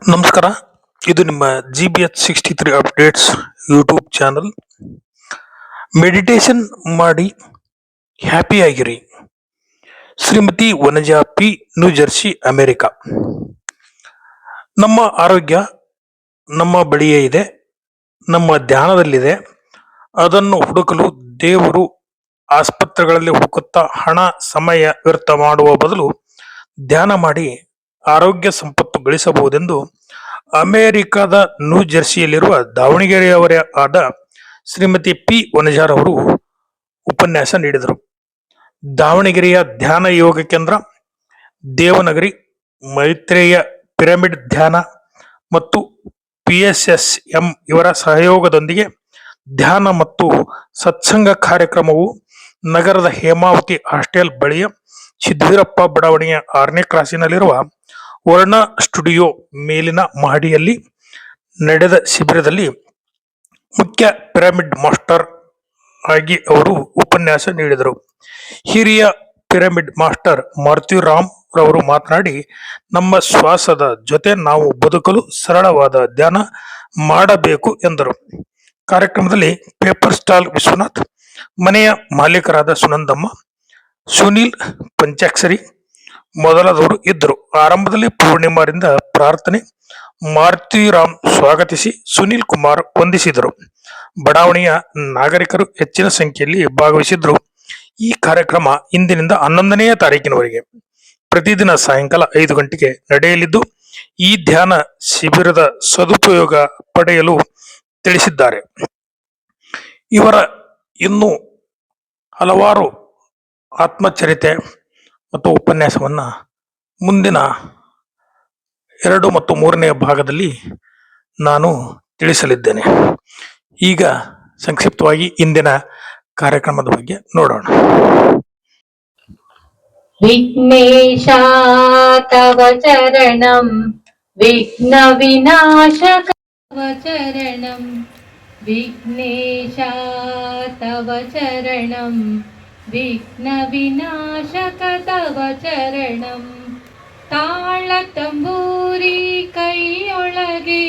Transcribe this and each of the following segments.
ನಮಸ್ಕಾರ. ಇದು ನಿಮ್ಮ G B H sixty three updates YouTube channel meditation ಮಾಡಿ ಹ್ಯಾಪಿ ಆಗಿರಿ. Shrimati Vanaja P New Jersey America ನಮ್ಮ ಆರೋಗ್ಯ ನಮ್ಮ ಬಳಿಯೇ ಇದೆ. ನಮ್ಮ ಧ್ಯಾನದಲ್ಲಿದೆ. ಅದನ್ನು ಹುಡುಕಲು ದೇವರು ಆಸ್ಪತ್ರೆಗಳಲ್ಲಿ ಹುಡುಕುತ್ತಾ ಹಣ, ಸಮಯ ವ್ಯರ್ಥ ಮಾಡುವ ಬದಲು ಧ್ಯಾನ ಮಾಡಿ ಆರೋಗ್ಯ ಸಂಪತ್ತು ಗಳಿಸಬಹುದೆಂದು ಅಮೆರಿಕದ ನ್ಯೂ ಜೆರ್ಸಿಯಲ್ಲಿರುವ ದಾವಣಗೆರೆಯವರೇ ಆದ ಶ್ರೀಮತಿ ಪಿ ವನಜಾರ್ ಅವರು ಉಪನ್ಯಾಸ ನೀಡಿದರು. ದಾವಣಗೆರೆಯ ಧ್ಯಾನ ಯೋಗ ಕೇಂದ್ರ, ದೇವನಗರಿ, ಮೈತ್ರೇಯ ಪಿರಮಿಡ್ ಧ್ಯಾನ ಮತ್ತು ಪಿ ಎಸ್ ಎಸ್ ಎಂ ಇವರ ಸಹಯೋಗದೊಂದಿಗೆ ಧ್ಯಾನ ಮತ್ತು ಸತ್ಸಂಗ ಕಾರ್ಯಕ್ರಮವು ನಗರದ ಹೇಮಾವತಿ ಹಾಸ್ಟೆಲ್ ಬಳಿಯ ಸಿದ್ದೀರಪ್ಪ ಬಡಾವಣೆಯ ಆರನೇ ಕ್ರಾಸಿನಲ್ಲಿರುವ ವರ್ಣ ಸ್ಟುಡಿಯೋ ಮೇಲಿನ ಮಹಡಿಯಲ್ಲಿ ನಡೆದ ಶಿಬಿರದಲ್ಲಿ ಮುಖ್ಯ ಪಿರಮಿಡ್ ಮಾಸ್ಟರ್ ಆಗಿ ಅವರು ಉಪನ್ಯಾಸ ನೀಡಿದರು. ಹಿರಿಯ ಪಿರಮಿಡ್ ಮಾಸ್ಟರ್ ಮಾರುತಿರಾಮ್ ರವರು ಮಾತನಾಡಿ, ನಮ್ಮ ಶ್ವಾಸದ ಜೊತೆ ನಾವು ಬದುಕಲು ಸರಳವಾದ ಧ್ಯಾನ ಮಾಡಬೇಕು ಎಂದರು. ಕಾರ್ಯಕ್ರಮದಲ್ಲಿ ಪೇಪರ್ ಸ್ಟಾಲ್ ವಿಶ್ವನಾಥ್, ಮನೆಯ ಮಾಲೀಕರಾದ ಸುನಂದಮ್ಮ, ಸುನೀಲ್ ಪಂಚಾಕ್ಷರಿ ಮೊದಲಾದವರು ಇದ್ದರು. ಆರಂಭದಲ್ಲಿ ಪೂರ್ಣಿಮಾರಿಂದ ಪ್ರಾರ್ಥನೆ, ಮಾರುತಿರಾಮ್ ಸ್ವಾಗತಿಸಿ ಸುನೀಲ್ ಕುಮಾರ್ ವಂದಿಸಿದರು. ಬಡಾವಣೆಯ ನಾಗರಿಕರು ಹೆಚ್ಚಿನ ಸಂಖ್ಯೆಯಲ್ಲಿ ಭಾಗವಹಿಸಿದ್ರು ಈ ಕಾರ್ಯಕ್ರಮ ಇಂದಿನಿಂದ ಹನ್ನೊಂದನೆಯ ತಾರೀಕಿನವರೆಗೆ. ಪ್ರತಿದಿನ ಸಾಯಂಕಾಲ ಐದು ಗಂಟೆಗೆ ನಡೆಯಲಿದ್ದು, ಈ ಧ್ಯಾನ ಶಿಬಿರದ ಸದುಪಯೋಗ ಪಡೆಯಲು ತಿಳಿಸಿದ್ದಾರೆ. ಇವರ ಇನ್ನು ಹಲವಾರು ಆತ್ಮಚರಿತೆ ಮತ್ತು ಉಪನ್ಯಾಸವನ್ನು ಮುಂದಿನ ಎರಡು ಮತ್ತು ಮೂರನೆಯ ಭಾಗದಲ್ಲಿ ನಾನು ತಿಳಿಸಲಿದ್ದೇನೆ. ಈಗ ಸಂಕ್ಷಿಪ್ತವಾಗಿ ಇಂದಿನ ಕಾರ್ಯಕ್ರಮದ ಬಗ್ಗೆ ನೋಡೋಣ. ವಿಘ್ನೇಶಾ ತವ ಚರಣಂ ವಿಘ್ನ ವಿನಾಶಕ ಚರಣಂ ವಿಘ್ನೇಶಾ ತವ ಚರಣಂ. विघ्नविनाशक तव चरणं ತಾಳತಂಬೂರಿ ಕೈಯೊಳಗೆ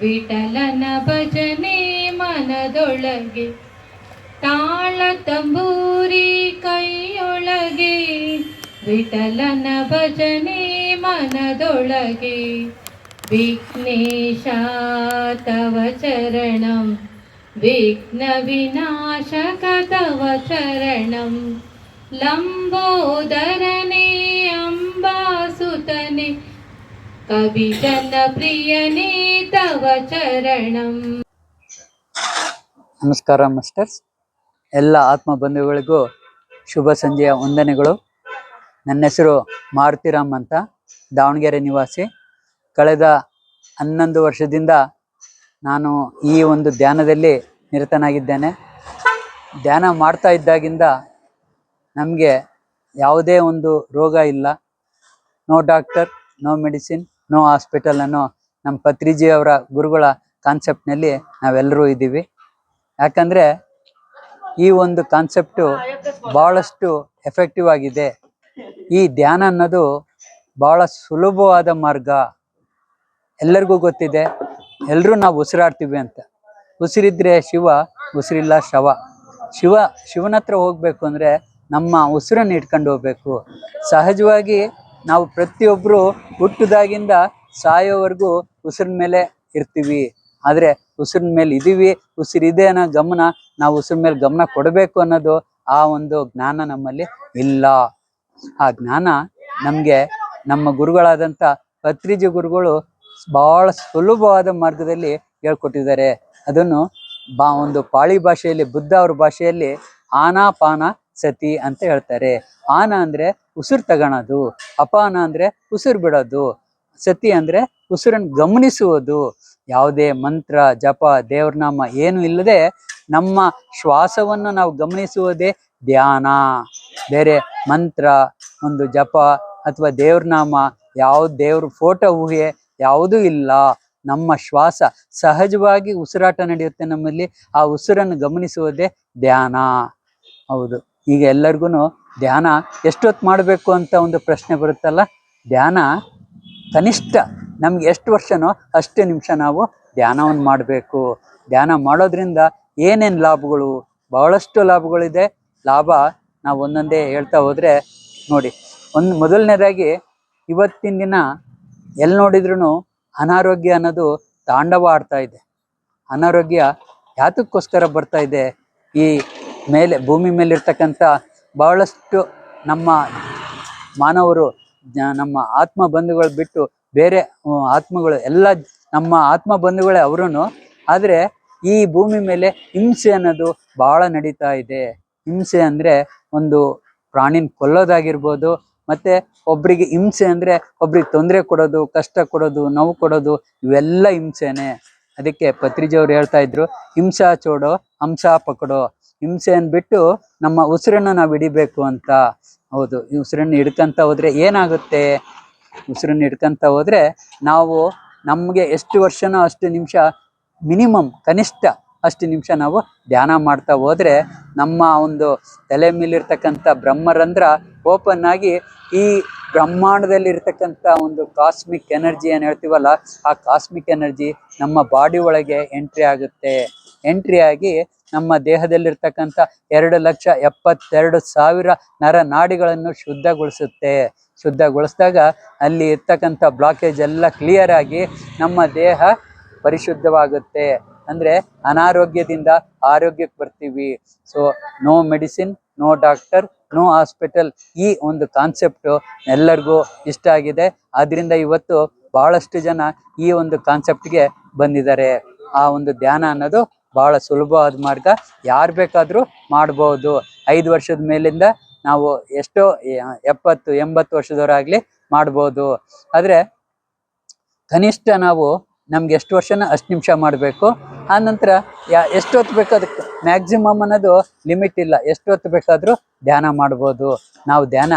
ವಿಠಲನ ಭಜನೆ ಮನದೊಳಗೆ ತಾಳ ತಂಬೂರಿ ಕೈಯೊಳಗೆ ವಿಠಲನ ಭಜನೆ ಮನದೊಳಗೆ ವಿಘ್ನೇಶ ತವ ಚರಣಂ ವಿಘ್ನ ವಿನಾಶಕ ತವ ಚರಣಂ ಲಂಬೋದರನೆ ಅಂಬಾಸುತನೆ तव ಚರಣಂ ನಮಸ್ಕಾರ ಮಾಸ್ಟರ್ಸ್. ಎಲ್ಲ ಆತ್ಮ ಬಂಧುಗಳಿಗೂ ಶುಭ ಸಂಜೆಯ ವಂದನೆಗಳು. ನನ್ನ ಹೆಸರು ಮಾರುತಿರಾಮ್ ಅಂತ, ದಾವಣಗೆರೆ ನಿವಾಸಿ. ಕಳೆದ ಹನ್ನೊಂದು ವರ್ಷದಿಂದ ನಾನು ಈ ಒಂದು ಧ್ಯಾನದಲ್ಲಿ ನಿರತನಾಗಿದ್ದೇನೆ. ಧ್ಯಾನ ಮಾಡ್ತಾ ಇದ್ದಾಗಿಂದ ನಮಗೆ ಯಾವುದೇ ಒಂದು ರೋಗ ಇಲ್ಲ. No doctor, no medicine, no hospital ಅನ್ನೋ ನಮ್ಮ ಪತ್ರಿಜಿ ಅವರ ಗುರುಗಳ ಕಾನ್ಸೆಪ್ಟ್ನಲ್ಲಿ ನಾವೆಲ್ಲರೂ ಇದ್ದೀವಿ. ಯಾಕಂದ್ರೆ ಈ ಒಂದು ಕಾನ್ಸೆಪ್ಟು ಬಹಳಷ್ಟು ಎಫೆಕ್ಟಿವ್ ಆಗಿದೆ. ಈ ಧ್ಯಾನ ಅನ್ನೋದು ಬಹಳ ಸುಲಭವಾದ ಮಾರ್ಗ. ಎಲ್ಲರಿಗೂ ಗೊತ್ತಿದೆ. ಎಲ್ಲರೂ ನಾವು ಉಸಿರಾಡ್ತೀವಿ ಅಂತ. ಉಸಿರಿದ್ರೆ ಶಿವ, ಉಸಿರಿಲ್ಲ ಶವ. ಶಿವ, ಶಿವನ ಹತ್ರ ಹೋಗ್ಬೇಕು ಅಂದ್ರೆ ನಮ್ಮ ಉಸಿರನ್ನು ಇಟ್ಕೊಂಡು ಹೋಗ್ಬೇಕು. ಸಹಜವಾಗಿ ನಾವು ಪ್ರತಿಯೊಬ್ಬರು ಹುಟ್ಟಿದಾಗಿಂದ ಸಾಯೋವರೆಗೂ ಉಸಿರಿನ ಮೇಲೆ ಇರ್ತೀವಿ. ಆದ್ರೆ ಉಸಿರಿನ ಮೇಲೆ ಇದೀವಿ, ಉಸಿರಿದೆ ಅನ್ನೋ ಗಮನ ನಾವು ಉಸಿರಿನ ಮೇಲೆ ಗಮನ ಕೊಡಬೇಕು ಅನ್ನೋದು ಆ ಒಂದು ಜ್ಞಾನ ನಮ್ಮಲ್ಲಿ ಇಲ್ಲ. ಆ ಜ್ಞಾನ ನಮ್ಗೆ ನಮ್ಮ ಗುರುಗಳಾದಂತ ಪತ್ರಿಜಿ ಗುರುಗಳು ಬಹಳ ಸುಲಭವಾದ ಮಾರ್ಗದಲ್ಲಿ ಹೇಳ್ಕೊಟ್ಟಿದ್ದಾರೆ. ಅದನ್ನು ಬಾ, ಒಂದು ಪಾಳಿ ಭಾಷೆಯಲ್ಲಿ, ಬುದ್ಧ ಅವ್ರ ಭಾಷೆಯಲ್ಲಿ ಆನಾಪಾನ ಸತಿ ಅಂತ ಹೇಳ್ತಾರೆ. ಆನ ಅಂದ್ರೆ ಉಸಿರು ತಗೋಳೋದು ಅಪಾನ ಅಂದ್ರೆ ಉಸಿರು ಬಿಡೋದು, ಸತಿ ಅಂದ್ರೆ ಉಸಿರನ್ನು ಗಮನಿಸುವುದು. ಯಾವುದೇ ಮಂತ್ರ, ಜಪ, ದೇವ್ರನಾಮ ಏನು ಇಲ್ಲದೆ ನಮ್ಮ ಶ್ವಾಸವನ್ನು ನಾವು ಗಮನಿಸುವುದೇ ಧ್ಯಾನ. ಬೇರೆ ಮಂತ್ರ, ಒಂದು ಜಪ ಅಥವಾ ದೇವ್ರನಾಮ, ಯಾವ ದೇವ್ರ ಫೋಟೋ ಊಹೆ ಯಾವುದೂ ಇಲ್ಲ. ನಮ್ಮ ಶ್ವಾಸ ಸಹಜವಾಗಿ ಉಸಿರಾಟ ನಡೆಯುತ್ತೆ ನಮ್ಮಲ್ಲಿ. ಆ ಉಸಿರನ್ನು ಗಮನಿಸುವುದೇ ಧ್ಯಾನ. ಹೌದು. ಈಗ ಎಲ್ಲರಿಗೂ ಧ್ಯಾನ ಎಷ್ಟೊತ್ತು ಮಾಡಬೇಕು ಅಂತ ಒಂದು ಪ್ರಶ್ನೆ ಬರುತ್ತಲ್ಲ? ಧ್ಯಾನ ಕನಿಷ್ಠ ನಮ್ಗೆ ಎಷ್ಟು ವರ್ಷನೋ ಅಷ್ಟು ನಿಮಿಷ ನಾವು ಧ್ಯಾನವನ್ನು ಮಾಡಬೇಕು. ಧ್ಯಾನ ಮಾಡೋದ್ರಿಂದ ಏನೇನು ಲಾಭಗಳು? ಬಹಳಷ್ಟು ಲಾಭಗಳಿದೆ. ಲಾಭ ನಾವು ಒಂದೊಂದೇ ಹೇಳ್ತಾ ಹೋದ್ರೆ ನೋಡಿ. ಒಂದು ಮೊದಲನೇದಾಗಿ ಇವತ್ತಿನ ದಿನ ಎಲ್ಲಿ ನೋಡಿದ್ರು ಅನಾರೋಗ್ಯ ಅನ್ನೋದು ತಾಂಡವ ಆಡ್ತಾ ಇದೆ. ಅನಾರೋಗ್ಯ ಯಾತಕ್ಕೋಸ್ಕರ ಬರ್ತಾ ಇದೆ? ಈ ಮೇಲೆ, ಭೂಮಿ ಮೇಲೆ ಇರ್ತಕ್ಕಂಥ ಬಹಳಷ್ಟು ನಮ್ಮ ಮಾನವರು ನಮ್ಮ ಆತ್ಮ ಬಂಧುಗಳು ಬಿಟ್ಟು ಬೇರೆ ಆತ್ಮಗಳು, ಎಲ್ಲ ನಮ್ಮ ಆತ್ಮ ಬಂಧುಗಳೇ ಅವರೂ ಆದರೆ ಈ ಭೂಮಿ ಮೇಲೆ ಹಿಂಸೆ ಅನ್ನೋದು ಬಹಳ ನಡೀತಾ ಇದೆ. ಹಿಂಸೆ ಅಂದರೆ ಒಂದು ಪ್ರಾಣಿನ ಕೊಲ್ಲೋದಾಗಿರ್ಬೋದು ಮತ್ತೆ ಒಬ್ರಿಗೆ ಹಿಂಸೆ ಅಂದ್ರೆ ಒಬ್ರಿಗೆ ತೊಂದರೆ ಕೊಡೋದು, ಕಷ್ಟ ಕೊಡೋದು, ನೋವು ಕೊಡೋದು, ಇವೆಲ್ಲ ಹಿಂಸೆನೆ. ಅದಕ್ಕೆ ಪತ್ರಿಜಿಯವ್ರು ಹೇಳ್ತಾ ಇದ್ರು, ಹಿಂಸಾ ಚೋಡೋ, ಹಂಸಾ ಪಕಡೋ. ಹಿಂಸೆ ಬಿಟ್ಟು ನಮ್ಮ ಉಸಿರನ್ನ ನಾವು ಹಿಡಿಬೇಕು ಅಂತ. ಹೌದು, ಈ ಉಸಿರನ್ನು ಹಿಡ್ಕಂತ ಹೋದ್ರೆ ಏನಾಗುತ್ತೆ? ಉಸಿರನ್ನು ಹಿಡ್ಕಂತ ಹೋದ್ರೆ ನಾವು ನಮಗೆ ಎಷ್ಟು ವರ್ಷನೋ ಅಷ್ಟು ನಿಮಿಷ ಮಿನಿಮಮ್ ಕನಿಷ್ಠ ಅಷ್ಟು ನಿಮಿಷ ನಾವು ಧ್ಯಾನ ಮಾಡ್ತಾ ಹೋದ್ರೆ ನಮ್ಮ ಒಂದು ತಲೆ ಮೇಲಿರ್ತಕ್ಕಂಥ ಬ್ರಹ್ಮರಂಧ್ರ ಓಪನ್ ಆಗಿ ಈ ಬ್ರಹ್ಮಾಂಡದಲ್ಲಿ ಇರ್ತಕ್ಕಂಥ ಒಂದು ಕಾಸ್ಮಿಕ್ ಎನರ್ಜಿ ಏನ್ ಹೇಳ್ತೀವಲ್ಲ, ಆ ಕಾಸ್ಮಿಕ್ ಎನರ್ಜಿ ನಮ್ಮ ಬಾಡಿ ಒಳಗೆ ಎಂಟ್ರಿ ಆಗುತ್ತೆ. ಎಂಟ್ರಿ ಆಗಿ ನಮ್ಮ ದೇಹದಲ್ಲಿರ್ತಕ್ಕಂಥ ಎರಡು ಲಕ್ಷ ಎಪ್ಪತ್ತೆರಡು ಸಾವಿರ ನರ ನಾಡಿಗಳನ್ನು ಶುದ್ಧಗೊಳಿಸುತ್ತೆ. ಶುದ್ಧಗೊಳಿಸಿದಾಗ ಅಲ್ಲಿ ಇರ್ತಕ್ಕಂಥ ಬ್ಲಾಕೇಜ್ ಎಲ್ಲ ಕ್ಲಿಯರ್ ಆಗಿ ನಮ್ಮ ದೇಹ ಪರಿಶುದ್ಧವಾಗುತ್ತೆ. ಅಂದ್ರೆ ಅನಾರೋಗ್ಯದಿಂದ ಆರೋಗ್ಯಕ್ಕೆ ಬರ್ತೀವಿ. So no medicine no doctor no hospital ಈ ಒಂದು ಕಾನ್ಸೆಪ್ಟ್ ಎಲ್ಲರಿಗೂ ಇಷ್ಟ ಆಗಿದೆ. ಆದ್ರಿಂದ ಇವತ್ತು ಬಹಳಷ್ಟು ಜನ ಈ ಒಂದು ಕಾನ್ಸೆಪ್ಟ್ಗೆ ಬಂದಿದ್ದಾರೆ. ಆ ಒಂದು ಧ್ಯಾನ ಅನ್ನೋದು ಬಹಳ ಸುಲಭವಾದ ಮಾರ್ಗ. ಯಾರು ಬೇಕಾದರೂ ಮಾಡಬಹುದು ಐದು ವರ್ಷದ ಮೇಲಿಂದ ನಾವು ಎಷ್ಟೋ ಎಪ್ಪತ್ತು, ಎಂಬತ್ತು ವರ್ಷದವರಾಗ್ಲಿ ಮಾಡ್ಬೋದು. ಆದರೆ ಕನಿಷ್ಠ ನಾವು ನಮ್ಗೆ ಎಷ್ಟು ವರ್ಷನ ಅಷ್ಟು ನಿಮಿಷ ಮಾಡಬೇಕು. ಆ ನಂತರ ಯಾ ಎಷ್ಟೊತ್ತು ಬೇಕು ಅದಕ್ಕೆ ಮ್ಯಾಕ್ಸಿಮಮ್ ಅನ್ನೋದು ಲಿಮಿಟ್ ಇಲ್ಲ. ಎಷ್ಟು ಹೊತ್ತು ಬೇಕಾದರೂ ಧ್ಯಾನ ಮಾಡ್ಬೋದು. ನಾವು ಧ್ಯಾನ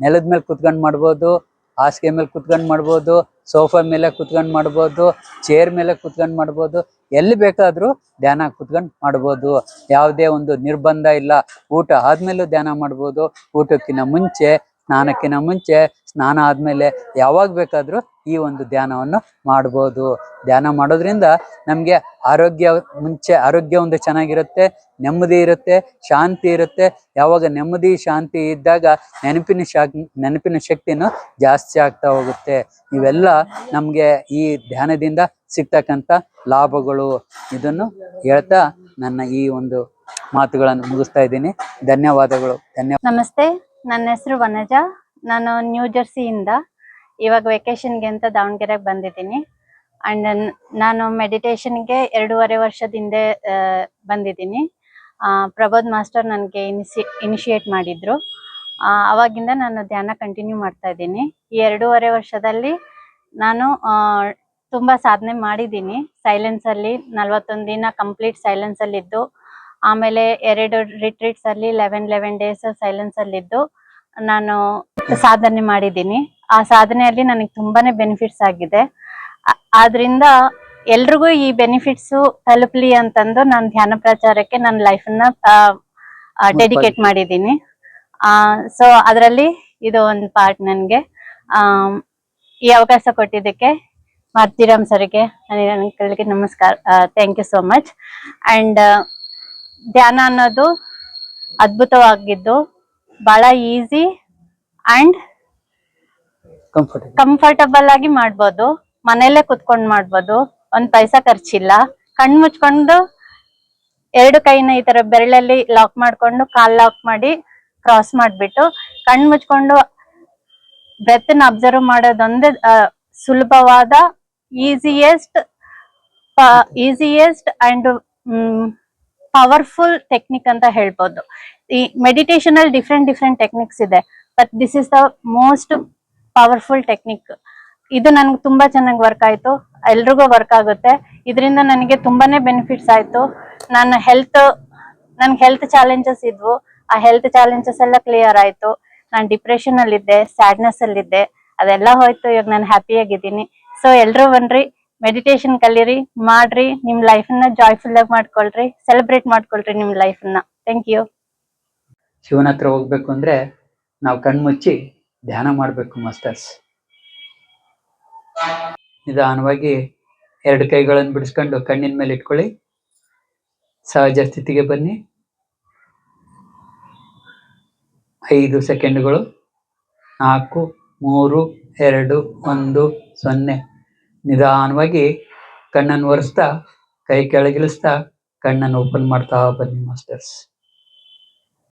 ನೆಲದ ಮೇಲೆ ಕುತ್ಕೊಂಡು ಮಾಡ್ಬೋದು, ಹಾಸಿಗೆ ಮೇಲೆ ಕುತ್ಕೊಂಡು ಮಾಡ್ಬೋದು, ಸೋಫಾ ಮೇಲೆ ಕುತ್ಕೊಂಡು ಮಾಡ್ಬೋದು ಚೇರ್ ಮೇಲೆ ಕುತ್ಕೊಂಡು ಮಾಡ್ಬೋದು, ಎಲ್ಲಿ ಬೇಕಾದರೂ ಧ್ಯಾನ ಕುತ್ಕೊಂಡು ಮಾಡ್ಬೋದು. ಯಾವುದೇ ಒಂದು ನಿರ್ಬಂಧ ಇಲ್ಲ. ಊಟ ಆದಮೇಲೂ ಧ್ಯಾನ ಮಾಡ್ಬೋದು. ಊಟಕ್ಕಿಂತ ಮುಂಚೆ ಸ್ನಾನಕ್ಕಿಂತ ಮುಂಚೆ, ಸ್ನಾನ ಆದ್ಮೇಲೆ ಯಾವಾಗ ಬೇಕಾದರೂ ಈ ಒಂದು ಧ್ಯಾನವನ್ನು ಮಾಡ್ಬೋದು. ಧ್ಯಾನ ಮಾಡೋದ್ರಿಂದ ನಮಗೆ ಆರೋಗ್ಯ ಮುಂಚೆ ಆರೋಗ್ಯ ಒಂದು ಚೆನ್ನಾಗಿರುತ್ತೆ, ನೆಮ್ಮದಿ ಇರುತ್ತೆ, ಶಾಂತಿ ಇರುತ್ತೆ. ಯಾವಾಗ ನೆಮ್ಮದಿ, ಶಾಂತಿ ಇದ್ದಾಗ ನೆನಪಿನ ಶಾಕ್, ನೆನಪಿನ ಶಕ್ತಿನೂ ಜಾಸ್ತಿ ಆಗ್ತಾ ಹೋಗುತ್ತೆ. ಇವೆಲ್ಲ ನಮಗೆ ಈ ಧ್ಯಾನದಿಂದ ಸಿಗ್ತಕ್ಕಂಥ ಲಾಭಗಳು. ಇದನ್ನು ಹೇಳ್ತಾ ನನ್ನ ಈ ಒಂದು ಮಾತುಗಳನ್ನು ಮುಗಿಸ್ತಾ ಇದ್ದೀನಿ. ಧನ್ಯವಾದಗಳು. ಧನ್ಯವಾದ ನಮಸ್ತೆ. ನನ್ನ ಹೆಸರು ವನಜಾ. ನಾನು ನ್ಯೂ ಜರ್ಸಿಯಿಂದ ಇವಾಗ ವೆಕೇಶನ್ಗೆ ಅಂತ ದಾವಣಗೆರೆಗೆ ಬಂದಿದ್ದೀನಿ. ಅಂಡ್ ನಾನು ಮೆಡಿಟೇಷನ್ಗೆ ಎರಡೂವರೆ ವರ್ಷದ ಹಿಂದೆ ಬಂದಿದ್ದೀನಿ. ಪ್ರಬೋದ್ ಮಾಸ್ಟರ್ ನನಗೆ ಇನಿಸಿ ಇನಿಷಿಯೇಟ್ ಮಾಡಿದ್ರು. ಅವಾಗಿಂದ ನಾನು ಧ್ಯಾನ ಕಂಟಿನ್ಯೂ ಮಾಡ್ತಾ ಇದ್ದೀನಿ. ಈ ಎರಡೂವರೆ ವರ್ಷದಲ್ಲಿ ನಾನು ತುಂಬ ಸಾಧನೆ ಮಾಡಿದ್ದೀನಿ. ಸೈಲೆನ್ಸ್ ಅಲ್ಲಿ ನಲ್ವತ್ತೊಂದು ದಿನ ಕಂಪ್ಲೀಟ್ ಸೈಲೆನ್ಸ್ ಅಲ್ಲಿ ಇದ್ದು ಆಮೇಲೆ ಎರಡು ರಿಟ್ರೀಟ್ಸ್ ಅಲ್ಲಿ ಲೆವೆನ್ ಲೆವೆನ್ ಡೇಸ್ ಸೈಲೆನ್ಸ್ ಅಲ್ಲಿ ಇದ್ದು ನಾನು ಸಾಧನೆ ಮಾಡಿದ್ದೀನಿ. ಆ ಸಾಧನೆಯಲ್ಲಿ ನನಗೆ ತುಂಬಾನೇ ಬೆನಿಫಿಟ್ಸ್ ಆಗಿದೆ. ಆ- ಆದ್ರಿಂದ ಎಲ್ರಿಗೂ ಈ ಬೆನಿಫಿಟ್ಸ್ ತಲುಪ್ಲಿ ಅಂತಂದು ನಾನು ಧ್ಯಾನ ಪ್ರಚಾರಕ್ಕೆ ನನ್ನ ಲೈಫನ್ನ ಡೆಡಿಕೇಟ್ ಮಾಡಿದ್ದೀನಿ ಸೊ ಅದರಲ್ಲಿ ಇದು ಒಂದು ಪಾರ್ಟ್ ನನಗೆ. ಈ ಅವಕಾಶ ಕೊಟ್ಟಿದ್ದಕ್ಕೆ ಮಾರ್ತಿರಾಮ್ ಸರ್ಗೆ ನನಗೆ ನಮಸ್ಕಾರ. Thank you so much and ಧ್ಯಾನ ಅನ್ನೋದು ಅದ್ಭುತವಾಗಿದ್ದು ಬಹಳ ಈಸಿ ಅಂಡ್ ಕಂಫರ್ಟೇಬಲ್ ಆಗಿ ಮಾಡ್ಬೋದು. ಮನೆಯಲ್ಲೇ ಕುತ್ಕೊಂಡು ಮಾಡ್ಬೋದು. ಒಂದ್ ಪೈಸಾ ಖರ್ಚಿಲ್ಲ. ಕಣ್ ಮುಚ್ಕೊಂಡು ಎರಡು ಕೈನ ಈ ತರ ಬೆರಳಲ್ಲಿ ಲಾಕ್ ಮಾಡ್ಕೊಂಡು ಕಾಲ್ ಲಾಕ್ ಮಾಡಿ ಕ್ರಾಸ್ ಮಾಡ್ಬಿಟ್ಟು ಕಣ್ ಮುಚ್ಕೊಂಡು ಬ್ರೆತ್ನ ಅಬ್ಸರ್ವ್ ಮಾಡೋದೊಂದೇ ಸುಲಭವಾದ easiest easiest and powerful technique ಅಂತ ಹೇಳ್ಬೋದು. ಈ ಮೆಡಿಟೇಷನ್ ಅಲ್ಲಿ ಡಿಫ್ರೆಂಟ್ ಡಿಫ್ರೆಂಟ್ ಟೆಕ್ನಿಕ್ಸ್ ಇದೆ. But this is the most powerful technique ಇದು ನನ್ಗೆ ತುಂಬಾ ಚೆನ್ನಾಗಿ ವರ್ಕ್ ಆಯ್ತು. ಎಲ್ರಿಗೂ ವರ್ಕ್ ಆಗುತ್ತೆ. ಇದರಿಂದ ನನಗೆ ತುಂಬಾನೇ ಬೆನಿಫಿಟ್ಸ್ ಆಯ್ತು. ನನ್ನ ಹೆಲ್ತ್ ನನ್ಗೆ ಹೆಲ್ತ್ ಚಾಲೆಂಜಸ್ ಇದ್ವು. ಆ ಹೆಲ್ತ್ ಚಾಲೆಂಜಸ್ ಎಲ್ಲ ಕ್ಲಿಯರ್ ಆಯ್ತು. ನಾನು ಡಿಪ್ರೆಷನ್ ಅಲ್ಲಿ ಇದ್ದೆ ಸ್ಯಾಡ್ನೆಸ್ ಅಲ್ಲಿದ್ದೆ. ಅದೆಲ್ಲ ಹೋಯ್ತು. ಇವಾಗ ನಾನು ಹ್ಯಾಪಿಯಾಗಿದ್ದೀನಿ ಸೊ ಎಲ್ಲರೂ ಬನ್ರಿ ಮೆಡಿಟೇಷನ್ ಕಲೀರಿ, ಮಾಡ್ರಿ. ನಿಮ್ ಲೈಫ್ನ ಜಾಯ್ಫುಲ್ ಆಗಿ ಮಾಡ್ಕೊಳ್ರಿ. ಸೆಲೆಬ್ರೇಟ್ ಮಾಡ್ಕೊಳ್ರಿ ನಿಮ್ ಲೈಫ್ನ. ಥ್ಯಾಂಕ್ ಯು ಶಿವನ ಹತ್ರ ಹೋಗ್ಬೇಕು ಅಂದ್ರೆ ನಾವು ಕಣ್ಮುಚ್ಚಿ ಧ್ಯಾನ ಮಾಡಬೇಕು ಮಾಸ್ಟರ್ಸ್. ನಿಧಾನವಾಗಿ ಎರಡು ಕೈಗಳನ್ನು ಬಿಡಿಸ್ಕೊಂಡು ಕಣ್ಣಿನ ಮೇಲೆ ಇಟ್ಕೊಳ್ಳಿ. ಸಹಜ ಸ್ಥಿತಿಗೆ ಬನ್ನಿ. ಐದು ಸೆಕೆಂಡ್ಗಳು. ನಾಲ್ಕು, ಮೂರು, ಎರಡು, ಒಂದು, ಸೊನ್ನೆ. ನಿಧಾನವಾಗಿ ಕಣ್ಣನ್ನು ಒರೆಸ್ತಾ, ಕೈ ಕೆಳಗಿಳಿಸ್ತಾ ಕಣ್ಣನ್ನು ಓಪನ್ ಮಾಡ್ತಾ ಬನ್ನಿ ಮಾಸ್ಟರ್ಸ್.